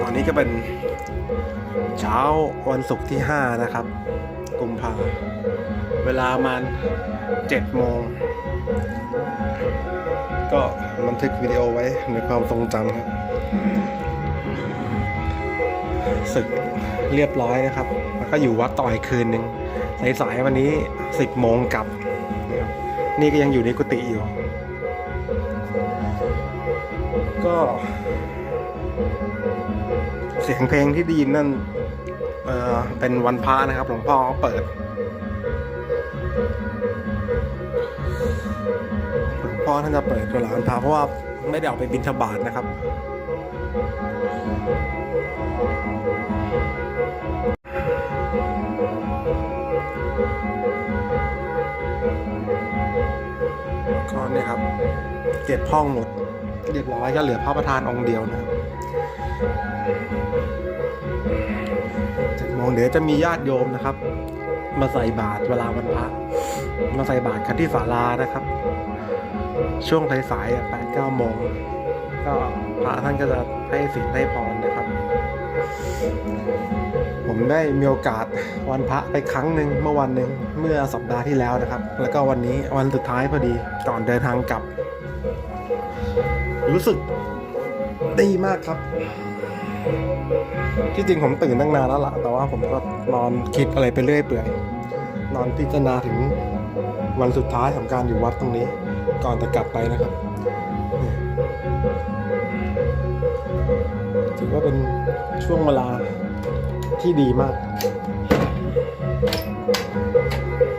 ตอนนี้ก็เป็นเช้าวันศุกร์ที่ 5 นะครับ กุมภาเวลาประมาณ7โมง ก็บันทึกวิดีโอไว้ในความทรงจำครับศึกเรียบร้อยนะครับ แล้วก็อยู่วัดต่อยคืนหนึ่งสายๆวันนี้ 10 โมงกลับ นี่ก็ยังอยู่ในกุฏิอยู่ ก็ สียงเพลงที่ได้ยินนั่นเอ่อเป็นวันพระนะครับ หลวงพ่อเขาเปิดหลวงพ่อท่านจะเปิดเวลาวันพระเพราะว่าไม่ได้ออกไปบิณฑบาตนะครับก็เนี่ยครับ เก็บห้องหมดเรียบร้อยก็เหลือพระประธานองค์เดียวนะครับ โมงเดี๋ยวจะมีญาติโยมนะครับ มาใส่บาตรเวลาวันพระมาใส่บาตรกันที่ศาลานะครับ ช่วงสายๆแปดเก้าโมงก็พระท่านก็จะให้ศีลให้พรนะครับ ผมได้มีโอกาสวันพระไปครั้งหนึ่งเมื่อวันหนึ่งเมื่อสัปดาห์ที่แล้วนะครับ แล้วก็วันนี้วันสุดท้ายพอดีก่อนเดินทางกลับ รู้สึกดีมากครับ ที่จริงผมตื่นตั้งนานแล้วล่ะแต่ว่าผมก็นอนคิดอะไรไปเรื่อยเปื่อย นอนพิจารณาถึงวันสุดท้ายของการอยู่วัดตรงนี้ ก่อนจะกลับไปนะครับถือว่าเป็นช่วงเวลาที่ดีมาก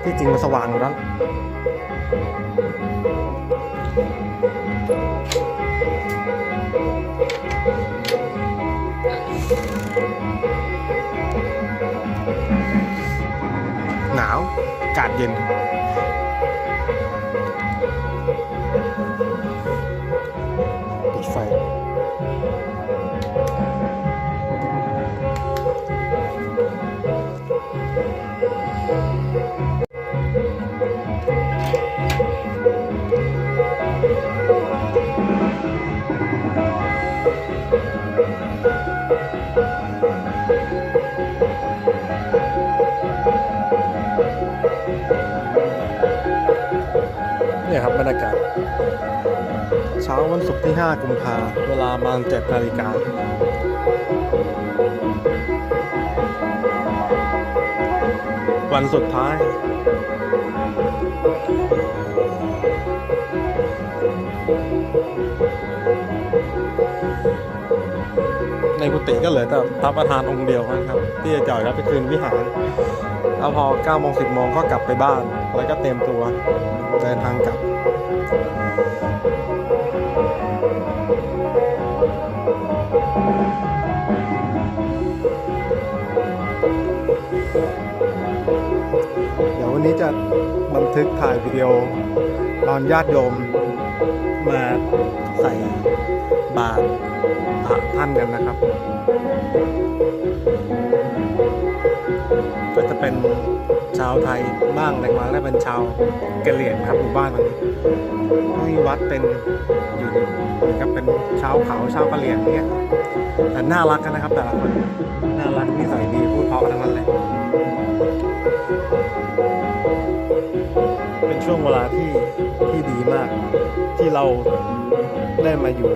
ที่จริงมันสว่างแล้ว อากาศเย็น เช้าวันศุกร์ที่ 5 กุมภาเวลาประมาณ7นาฬิกาวันสุดท้าย ในกุฏิก็เหลือแต่พระประธานองค์เดียวนะครับ ที่จะจ่อยรับไปคืนวิหารแล้วพอ9โมง10โมงก็กลับไปบ้าน แล้วก็เตรียมตัวเดินทางกลับ เดี๋ยววันนี้จะบันทึกถ่ายวิดีโอตอนญาติโยม มาใส่บาตรพระท่านกันนะครับ ก็จะเป็นชาวไทยบ้างเล็กน้อยและเป็นชาวกะเหรี่ยงครับหมู่บ้านตรงนี้มีวัดเป็นอยู่เหมือนกับเป็นชาวเขาชาวกะเหรี่ยงเนี่ยแต่น่ารักกันนะครับแต่ละคนน่ารักนิสัยดีพูดเพราะทั้งนั้นเลย เป็นช่วงเวลาที่ที่ดีมาก ที่เราได้มาอยู่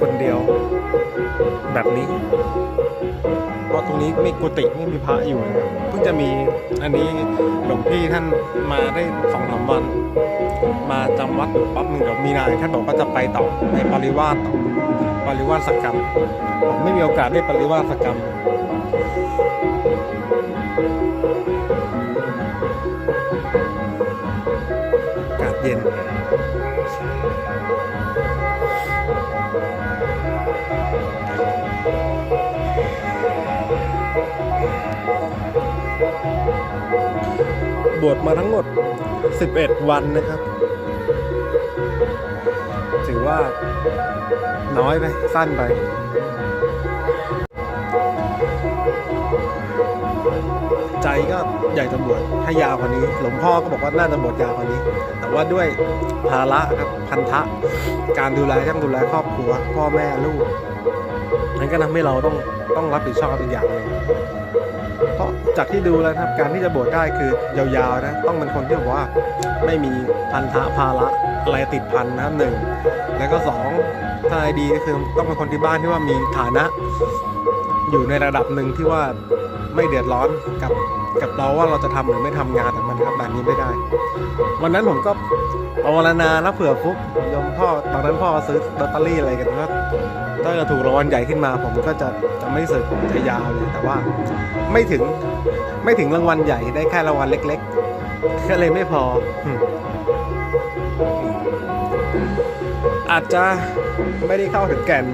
คนเดียวแบบนี้ เพราะตรงนี้ไม่กุฏิไม่มีพระอยู่เพิ่งจะมีอันนี้หลวงพี่ท่านมาได้สองสามวัน มาจำวัดอยู่ปั๊บหนึ่งเดี๋ยวมีนายท่านบอกว่าจะไปต่อไปปริวาสต่อปริวาสกรรมผมไม่มีโอกาสได้ปริวาสกรรม เย็นบวชมาทั้งหมด 11 วันนะครับ ถือว่าน้อยไป สั้นไปใจก็อยากจะบวชให้ยาวกว่านี้ หลวงพ่อก็บอกว่าน่าจะบวชยาวกว่านี้ ว่าด้วยภาระครับพันธะการดูแลต้องดูแลครอบครัว พ่อแม่ลูกนมันก็ทำให้เราต้องต้องรับผิดชอบอีกอย่างหนึ่งเพราะจากที่ดูแล้วครับการที่จะบวชได้คือยาวๆนะต้องเป็นคนที่แบบว่าไม่มีพันธะภาระอะไรติดพันนะหนึ่งแล้วก็สองถ้าดีก็คือต้องเป็นคนที่บ้านที่ว่ามีฐานะ อยู่ในระดับหนึ่งที่ว่าไม่เดือดร้อนกับกับเราว่าเราจะทำหรือไม่ทำงาน มันทำแบบนี้ไม่ได้ วันนั้นผมก็ภาวนานะเผื่อฟุกยมพ่อตอนนั้นพ่อซื้อลอตเตอรี่อะไรกันว่าถ้าเกิดถูกรางวัลใหญ่ขึ้นมา ผมก็จะจะไม่สึกจะยาวเลยแต่ว่าไม่ถึงไม่ถึงรางวัลใหญ่ได้แค่รางวัลเล็กๆก็เลยไม่พอ อาจจะไม่ได้เข้าถึงแก่น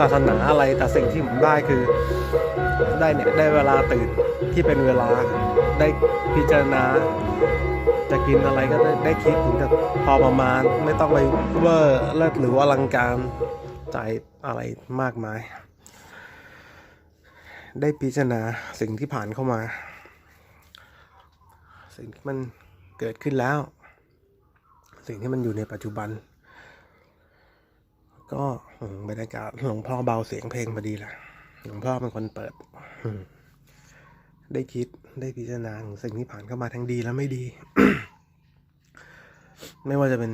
ศาสนาอะไรแต่สิ่งที่ผมได้คือ ได้เนี่ยได้เวลาตื่น ที่เป็นเวลาได้พิจารณา จะกินอะไรก็ได้ได้คิดถึงจะพอประมาณไม่ต้องไปเวอร์เลิศหรือว่าอลังการใจายอะไรมากมาย ได้พิจารณาสิ่งที่ผ่านเข้ามา สิ่งที่มันเกิดขึ้นแล้ว สิ่งที่มันอยู่ในปัจจุบัน ก็บรรยากาศหลวงพ่อเบาเสียงเพลงพอดีแหละหลวงพ่อเป็นคนเปิดอื ได้คิดได้พิจารณาถึงสิ่งที่ผ่านเข้ามาทั้งดีและไม่ดี ไม่ว่าจะเป็น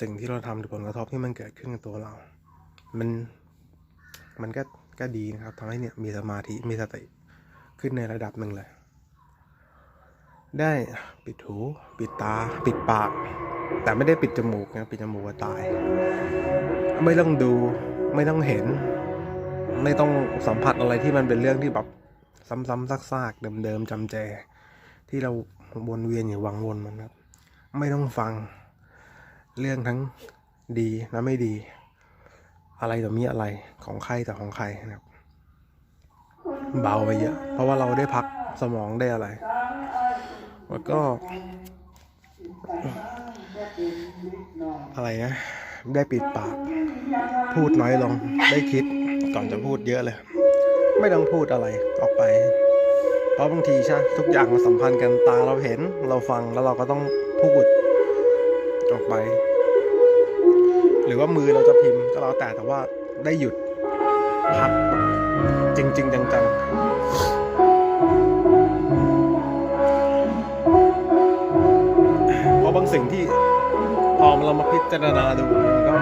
สิ่งที่เราทำหรือผลกระทบที่มันเกิดขึ้นกับตัวเรา มันมันก็ก็ดีนะครับทำให้เนี่ยมีสมาธิมีสติขึ้นในระดับหนึ่งเลย ได้ปิดหู ปิดตา ปิดปาก แต่ไม่ได้ปิดจมูกนะปิดจมูกก็ตาย ไม่ต้องดูไม่ต้องเห็น ไม่ต้องสัมผัสอะไรที่มันเป็นเรื่องที่แบบ ซ้ำๆซากๆเดิมๆจำแจ ที่เราวนเวียนอยู่วังวนมันครับ ไม่ต้องฟังเรื่องทั้งดีและไม่ดี อะไรต่อมีอะไรของใครแต่ของใครนะครับ เบาไปเยอะ เพราะว่าเราได้พักสมองได้อะไร แล้วก็ อะไรนะได้ปิดปาก พูดน้อยลงได้คิดก่อนจะพูดเยอะเลย ไม่ต้องพูดอะไรออกไป เพราะบางทีใช่ทุกอย่างมันสัมพันธ์กันตาเราเห็นเราฟังแล้วเราก็ต้องพูดออกไป หรือว่ามือเราจะพิมพ์ก็แล้วแต่แต่ว่าได้หยุดพักจริงๆจังๆเพราะบางสิ่งที่พอเรามาพิจารณาดูก็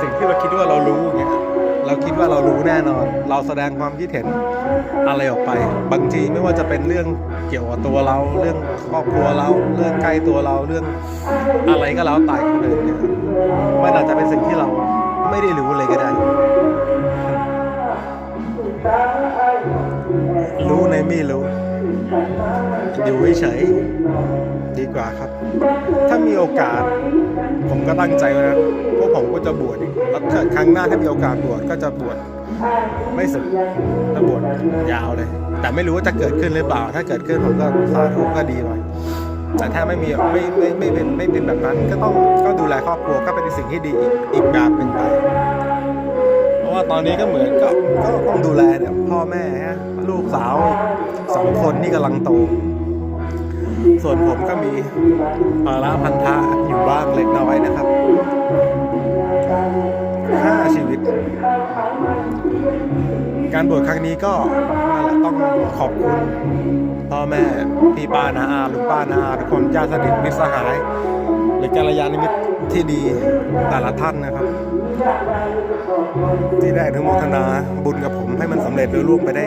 สิ่งที่เราคิดว่าเรารู้อย่างเงี้ย เราคิดว่าเรารู้แน่นอน เราแสดงความคิดเห็นอะไรออกไป บางทีไม่ว่าจะเป็นเรื่องเกี่ยวกับตัวเรา เรื่องครอบครัวเรา เรื่องใกล้ตัวเรา เรื่องอะไรก็แล้วแต่คนอื่นเนี่ยมันอาจจะเป็นสิ่งที่เราไม่ได้รู้เลยก็ได้ รู้ในไม่รู้ อยู่เฉย ดีกว่าครับ ถ้ามีโอกาส ผมก็ตั้งใจนะพวกผมก็จะบวชอีกแล้วครั้งหน้าถ้ามีโอกาสบวชก็จะบวชไม่สึกจะบวชยาวเลย แต่ไม่รู้ว่าจะเกิดขึ้นหรือเปล่า ถ้าเกิดขึ้นผมก็สาธุก็ดีหน่อยแต่ถ้าไม่มีไม่ไม่ไม่เป็นไม่เป็นแบบนั้นก็ต้องก็ดูแลครอบครัวก็เป็นสิ่งที่ดีอีกอีกแบบหนึ่งไปเพราะว่าตอนนี้ก็เหมือนก็ก็ต้องดูแลเนี่ยพ่อแม่ฮะลูกสาวสองคนที่กำลังโต ส่วนผมก็มีภาระพันธะอยู่บ้างเล็กน้อยนะครับห้าชีวิต การบวชครั้งนี้ก็นั่นแหละต้องขอบคุณพ่อแม่พี่ป้านาอาลุงป้านาอาทุกคนญาติสนิทมิตรสหาย หรือกัลยาณมิตรที่ดีแต่ละท่านนะครับ ที่ได้อนุโมทนาบุญกับผมให้มันสำเร็จรุ่ล่วงไปได้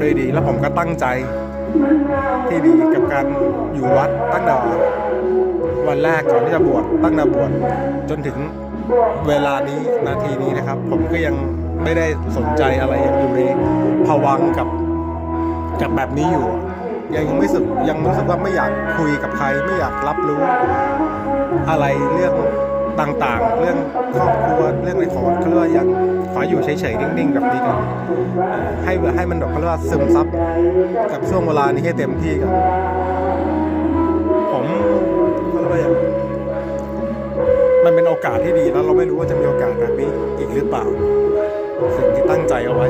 ด้วยดี แล้วผมก็ตั้งใจ ที่ดีกับการอยู่วัดตั้งแต่วันแรกก่อนที่จะบวชตั้งแต่บวชจนถึงเวลานี้นาทีนี้นะครับ ผมก็ยังไม่ได้สนใจอะไรยังอยู่ในภวังกับกับแบบนี้อยู่ ยังไม่สึกยังรู้สึกว่าไม่อยากคุยกับใครไม่อยากรับรู้อะไรเรื่องต่างๆ เรื่องครอบครัวเรื่องอะไรขอเขาเรียกว่าอย่าง ขออยู่เฉยๆนิ่งๆแบบนี้กันเอ่อให้ให้มันแบบเขาเรียกว่าซึมซับกับช่วงเวลานี้ให้เต็มที่กันผมเขาเรียกว่าย่างมันเป็นโอกาสที่ดีแล้วเราไม่รู้ว่าจะมีโอกาสแบบนี้อีกหรือเปล่า สิ่งที่ตั้งใจเอาไว้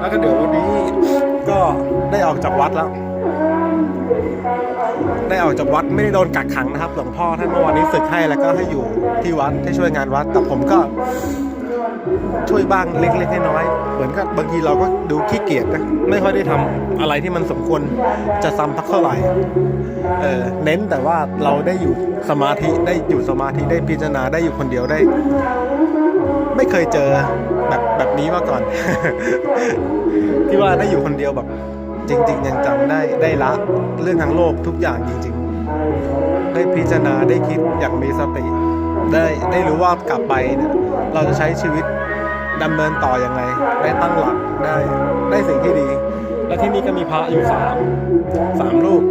แล้วก็เดี๋ยววันนี้ก็ได้ออกจากวัดแล้ว ได้ออกจากวัดไม่ได้โดนกักขังนะครับ หลวงพ่อท่านเมื่อวานนี้ศึกให้แล้วก็ให้อยู่ที่วัดให้ช่วยงานวัด แต่ผมก็ช่วยบ้างเล็กๆน้อยๆเหมือนกับบางทีเราก็ดูขี้เกียจนะไม่ค่อยได้ทำอะไรที่มันสมควรจะซ้ำทักเท่าไหร่เออเน้นแต่ว่าเราได้อยู่สมาธิได้อยู่สมาธิได้พิจารณาได้อยู่คนเดียวได้ ไม่เคยเจอแบบแบบนี้มาก่อน ที่ว่าได้อยู่คนเดียวแบบ จริง ๆ ยังจำได้ได้ละเรื่องทางโลกทุกอย่างจริง ๆ ได้พิจารณาได้คิดอย่างมีสติ ได้ได้รู้ว่ากลับไปเนี่ยเราจะใช้ชีวิตดำเนินต่ออยังไง ได้ตั้งหลักได้ได้สิ่งที่ดี และที่นี่ก็มีพระอยู่สามสามรูป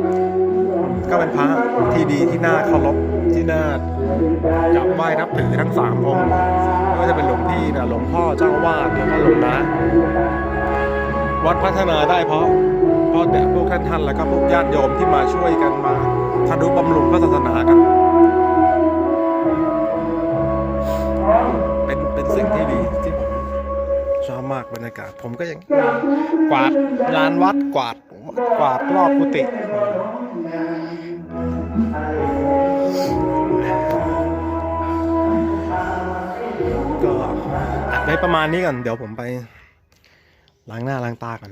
ก็เป็นพระที่ดีที่น่าเคารพที่น่ากราบไหว้นับถือทั้งสามองค์ไม่ว่าจะเป็นหลวงพี่นะหลวงพ่อเจ้าอาวาสแล้วก็หลวงนาวัดพัฒนาได้เพราะาะแต่พวกท่านท่านๆแล้วก็พวกญาติโยมที่มาช่วยกันมาทนุบำรุงพระศาสนากัน เป็นเป็นสิ่งที่ดีที่ผมชอบมากบรรยากาศ ผมก็ยังกวาดลานวัดกวาดกวาดรอบกุฏิก็อัดไว้ประมาณนี้ก่อน เดี๋ยวผมไปล้างหน้าล้างตาก่อน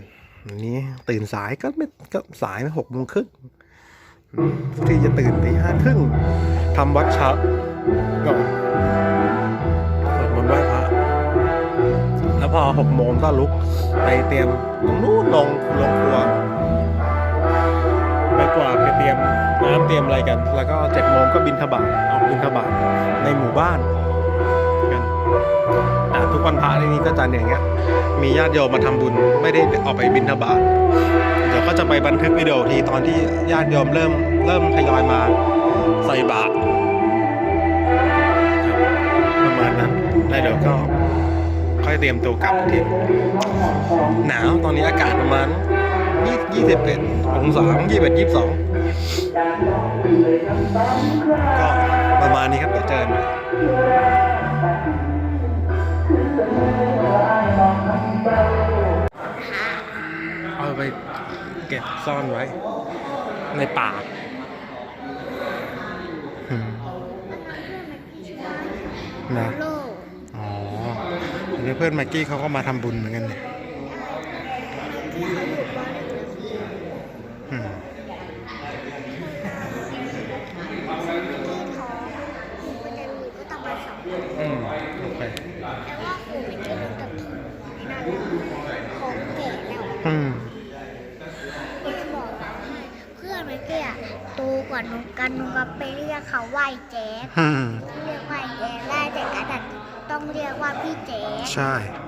นี้ตื่นสายก็ไม่ก็สายไม่หกโมงครึ่งที่จะตื่นตีห้าครึ่งทำวัดเช้าก่อนสวดมนต์ไหว้พระแล้วพอหกโมงก็ลุกไปเตรียมตรงนู้นลงลงครัวไปกวาดไปเตรียมน้ำเตรียมอะไรกัน แล้วก็เจ็ดโมงก็บินทบาทออกบินทบาทในหมู่บ้าน ทุกวันพระที่นี่ก็จะอย่างเงี้ย มีญาติโยมมาทำบุญไม่ได้ออกไปบินทบาทเดี๋ยวก็จะไปบันทึกวิดีโอทีตอนที่ญาติโยมเริ่มเริ่มทยอยมาใส่บาตรประมาณนั้นแล้วเดี๋ยวก็ค่อยเตรียมตัวกลับอีกทีหนาวตอนนี้อากาศประมาณยี่ยี่สิบเอ็ดองศายี่สิบเอ็ดยี่สิบสองก็ประมาณนี้ครับเดี๋ยวเจอกันใหม่ เอาไปเก็บซ่อนไว้ ในป่าอืมนะโลอ๋อเดี๋ยวเพื่อนแม็กกี้เขาก็มาทำบุญเหมือนกันเนี่ยอืม มันจะมีก็ต้องมาสอง อืมโอเค แต่ว่าครูไม่ได้รู้จักถูกนั่นแหละของแก่แล้ว อืม ก็จะบอกว่าให้เพื่อนไม่เกี่ยโตก ว่านุกันนุก็ไปเรียกเขาว่าไอ้แจ๊ดอืมเรียกว่าไอ้แจ๊ดได้แต่กระดันต้องเรียกว่าพี่แจ๊ดใช่เ